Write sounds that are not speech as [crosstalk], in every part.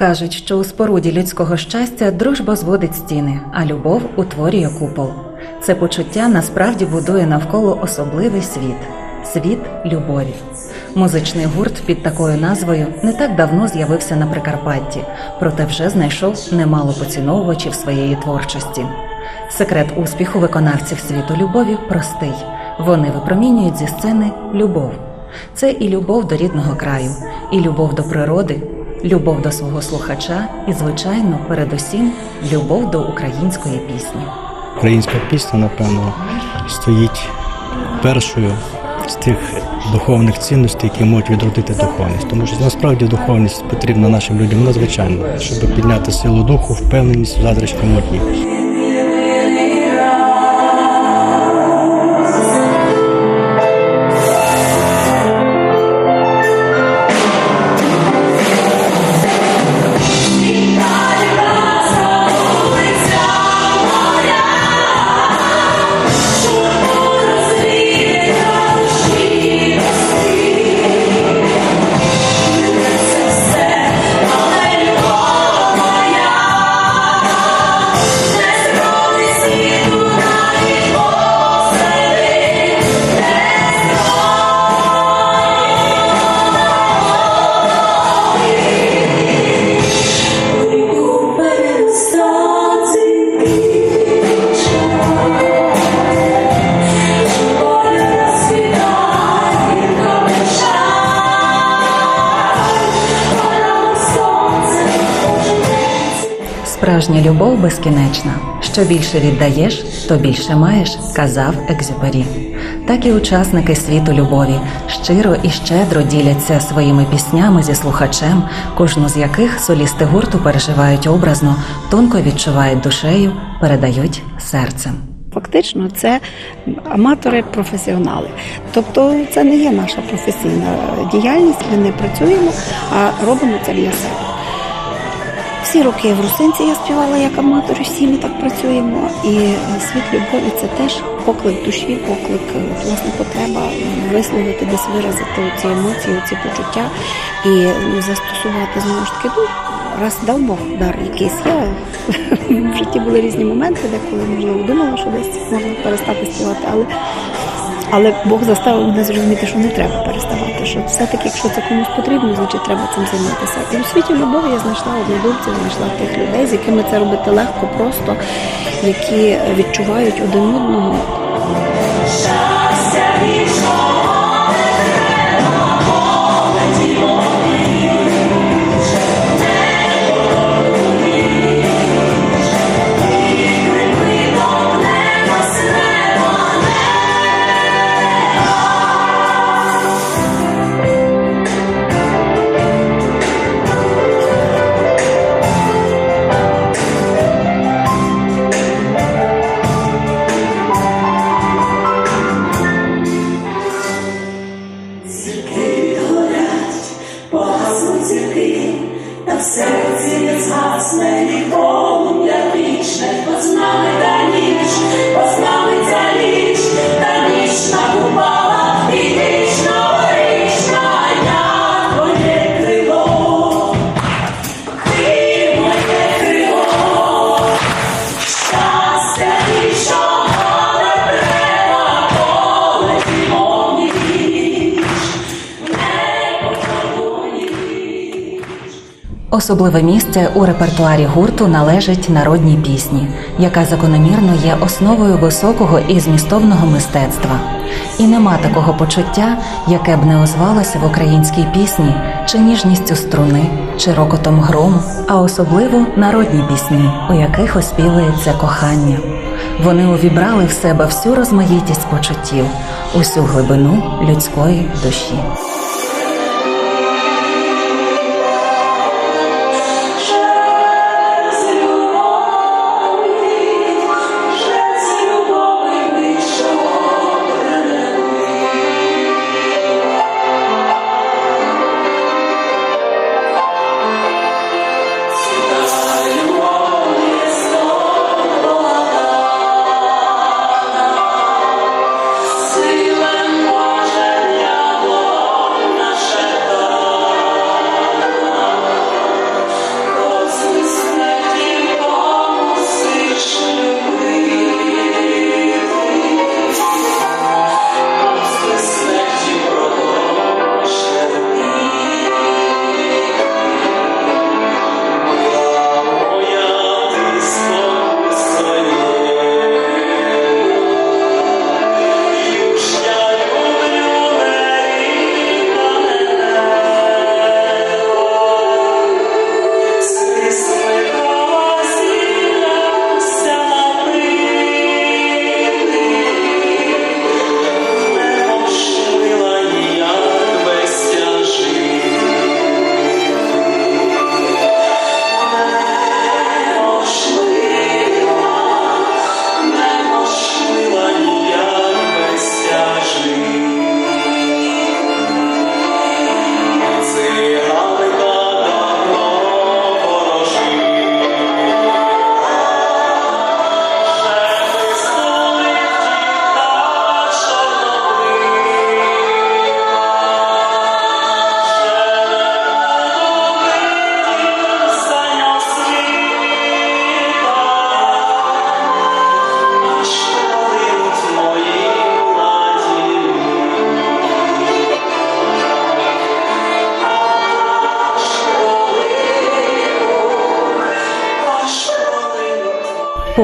Кажуть, що у споруді людського щастя дружба зводить стіни, а любов утворює купол. Це почуття насправді будує навколо особливий світ світ любові. Музичний гурт під такою назвою не так давно з'явився на Прикарпатті, проте вже знайшов немало поціновувачів своєї творчості. Секрет успіху виконавців світу любові простий: вони випромінюють зі сцени любов. Це і любов до рідного краю, і любов до природи, любов до свого слухача, і, звичайно, передусім, любов до української пісні. Українська пісня, напевно, стоїть першою з тих духовних цінностей, які можуть відродити духовність. Тому що насправді духовність потрібна нашим людям надзвичайно, щоб підняти силу духу, впевненість в завтрашньому дні. Справжня любов безкінечна. Що більше віддаєш, то більше маєш, казав Екзюпері. Так і учасники світу любові щиро і щедро діляться своїми піснями зі слухачем, кожну з яких солісти гурту переживають образно, тонко відчувають душею, передають серцем. Фактично, це аматори-професіонали. Тобто, це не є наша професійна діяльність. Ми не працюємо, а робимо це для себе. Всі роки в Русинці я співала як аматор, всі ми так працюємо. І світ любові це теж поклик душі, поклик, е, власне, потреба висловити, десь виразити ці емоції, ці почуття і ну, застосувати знову ж таки. Ну, раз дав Бог дар якийсь. Я [laughs] в житті були різні моменти, де коли можливо думала, що десь можна перестати співати, але але Бог заставив мене зрозуміти, що не треба переставати. Що все-таки, якщо це комусь потрібно, значить треба цим займатися. І у світі любові я знайшла однодумців, знайшла тих людей, з якими це робити легко, просто які відчувають один одного. Особливе місце у репертуарі гурту належить народній пісні, яка закономірно є основою високого і змістовного мистецтва. І нема такого почуття, яке б не озвалося в українській пісні, чи ніжністю струни, чи рокотом грому, а особливо народні пісні, у яких оспівується кохання. Вони увібрали в себе всю розмаїтість почуттів, усю глибину людської душі.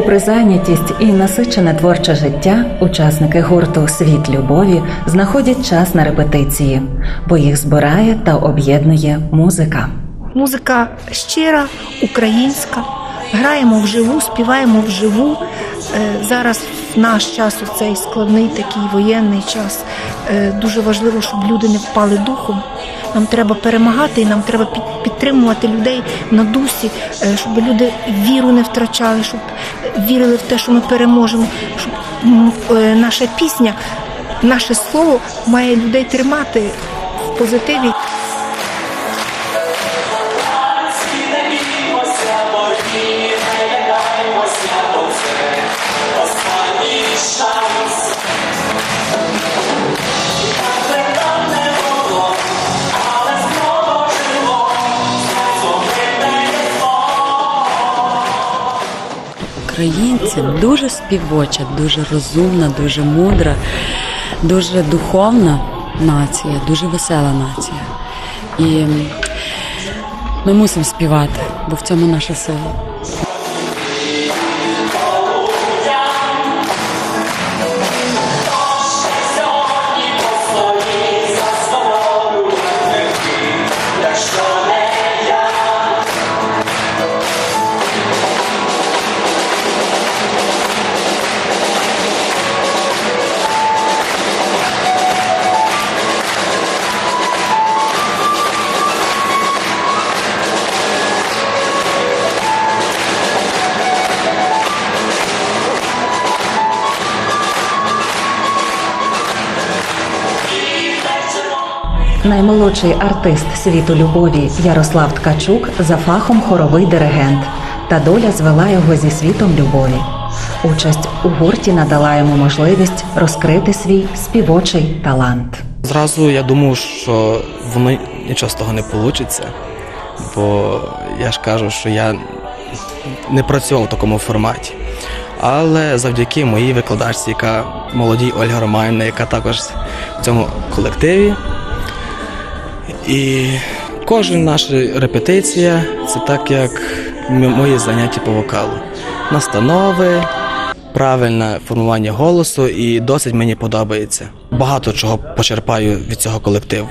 Попри зайнятість і насичене творче життя, учасники гурту Світ любові знаходять час на репетиції, бо їх збирає та об'єднує музика. Музика щира, українська. Граємо вживу, співаємо вживу. Е, Зараз в наш час, у цей складний такий воєнний час, е, дуже важливо, щоб люди не впали духом. Нам треба перемагати і нам треба під- підтримувати людей на дусі, е, щоб люди віру не втрачали, щоб вірили в те, що ми переможемо, щоб е, наша пісня, наше слово має людей тримати в позитиві. Українці дуже співоча, дуже розумна, дуже мудра, дуже духовна нація, дуже весела нація. І ми мусимо співати, бо в цьому наша сила. Наймолодший артист світу любові Ярослав Ткачук за фахом хоровий диригент, та доля звела його зі світом любові. Участь у гурті надала йому можливість розкрити свій співочий талант. Зразу я думав, що воно нічого з того не вийде, бо я ж кажу, що я не працював в такому форматі. Але завдяки моїй викладачці, яка молодій Ольга Романівна, яка також в цьому колективі. І кожна наша репетиція це так, як мої заняття по вокалу. Настанови, правильне формування голосу і досить мені подобається. Багато чого почерпаю від цього колективу.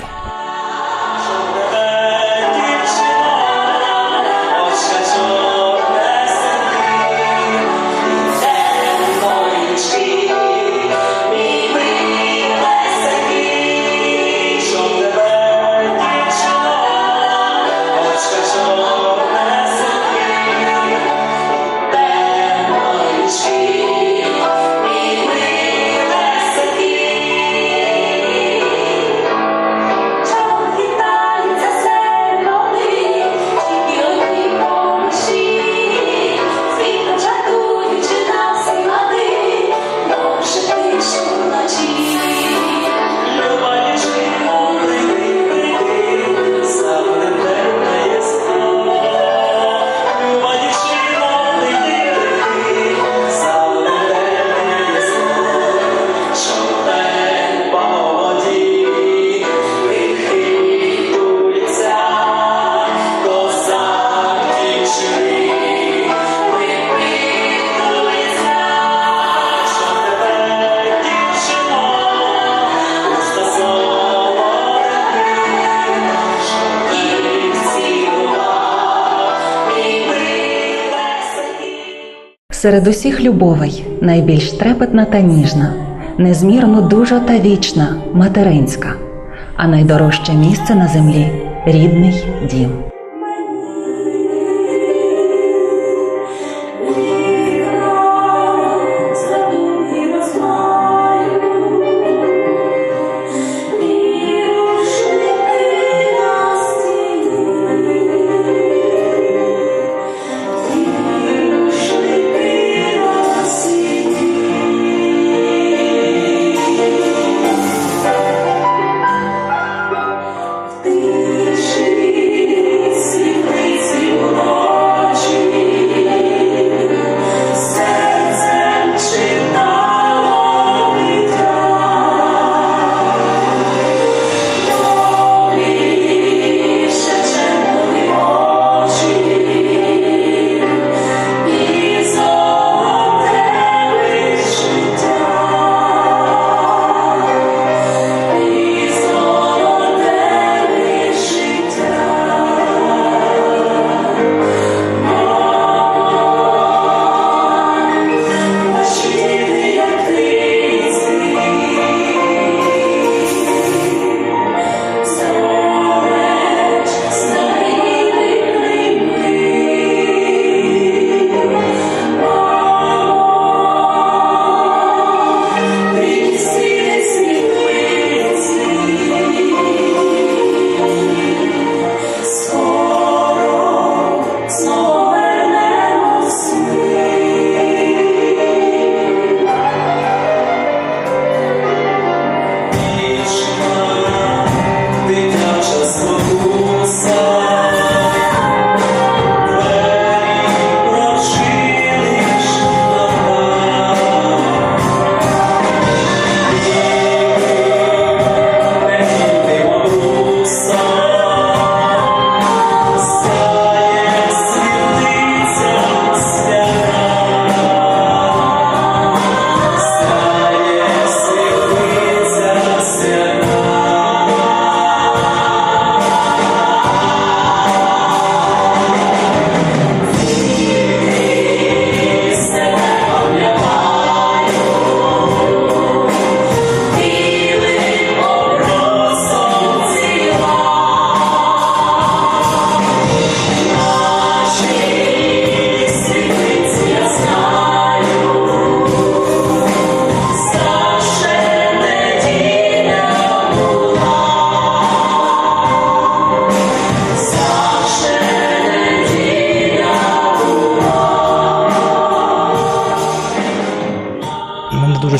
Серед усіх любовей найбільш трепетна та ніжна, незмірно дужа та вічна, материнська, а найдорожче місце на землі рідний дім.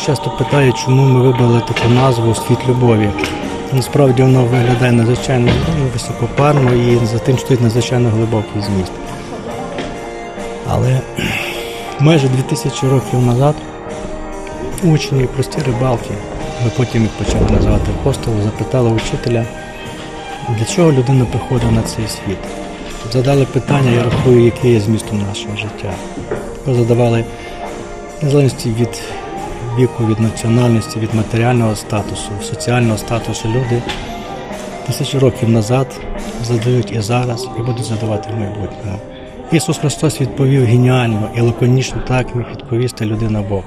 Часто питають, чому ми вибрали таку назву Світ любові. Насправді воно виглядає надзвичайно ну, високопарно і за тим стоїть надзвичайно глибокий зміст. Але майже 2000 років назад учні, прості рибалки, ми потім їх почали називати апостолом, запитали учителя, для чого людина приходить на цей світ. Задали питання, я рахую, яке є змістом нашого життя. Його задавали незалежності від віку, від національності, від матеріального статусу, соціального статусу люди тисячі років назад задають і зараз, і будуть задавати в майбутньому. Ісус Христос відповів геніально і лаконічно так міг відповісти людина Бог.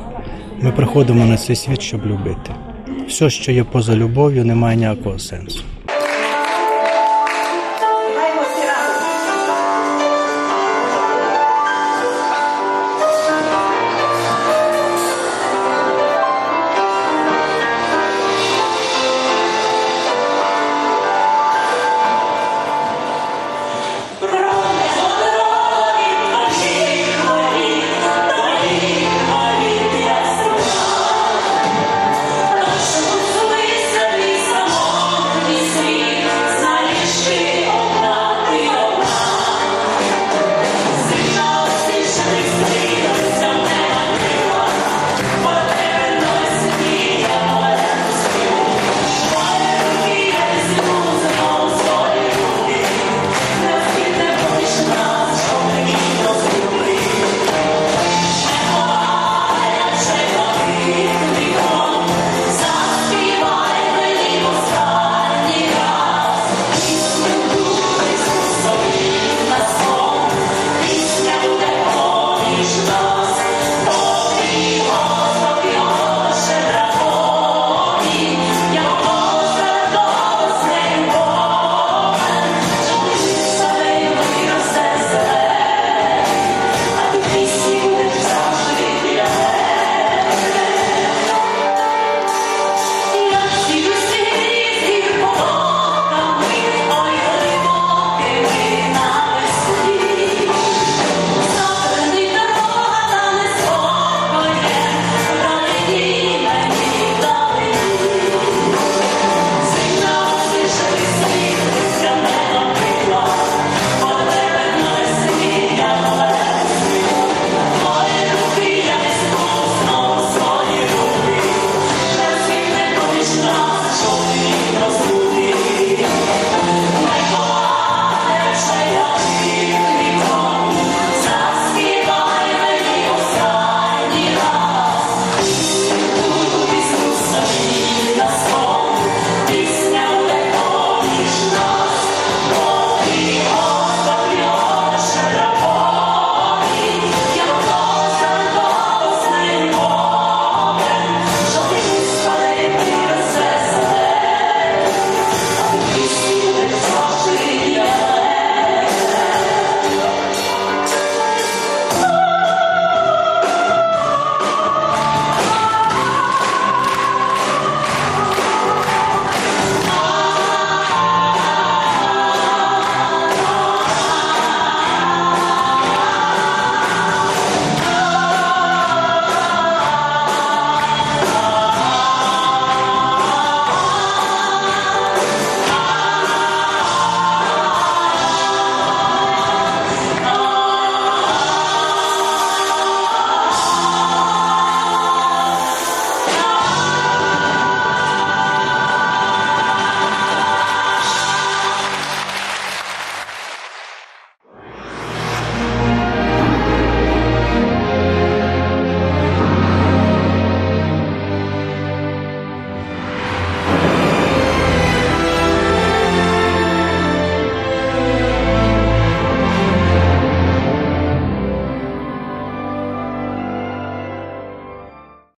Ми приходимо на цей світ, щоб любити. Все, що є поза любов'ю, не має ніякого сенсу.